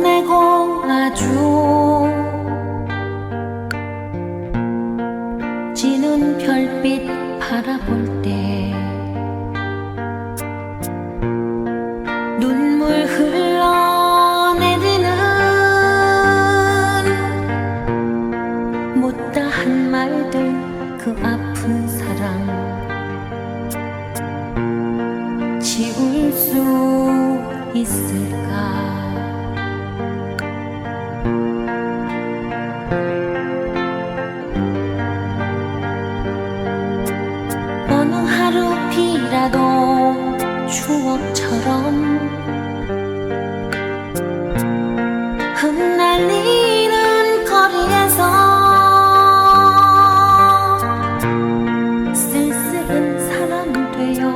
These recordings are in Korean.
보내고 아주 지는 별빛 바라볼 때 눈물 흘러내리는 못다한 말들 그 아픈 사랑 지울 수 있을까 비라도 추억처럼 흩날리는 거리에서 쓸쓸한 사람 되어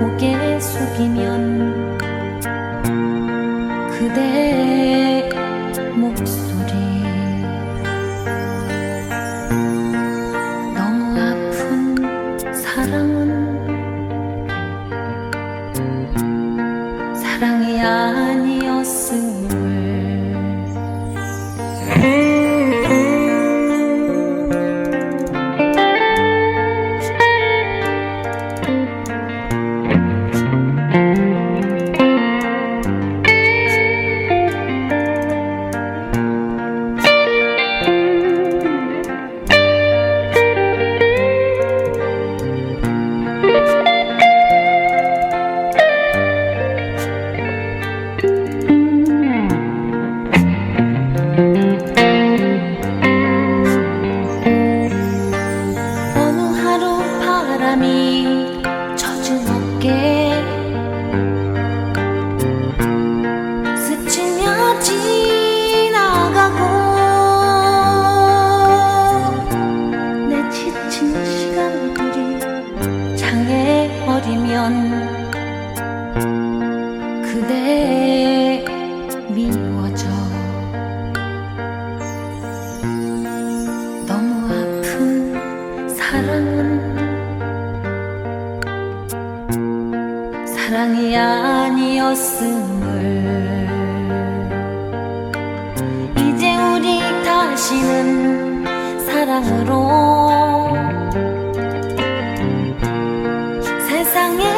고개 숙이면 그대 사랑이 아니었음을. 이제 우리 다시는 사랑으로 세상에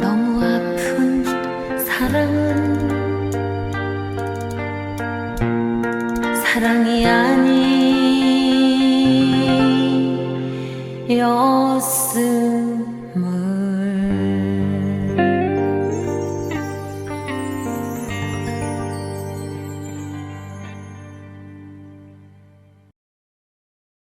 너무 아픈 사랑은 사랑이 아니었음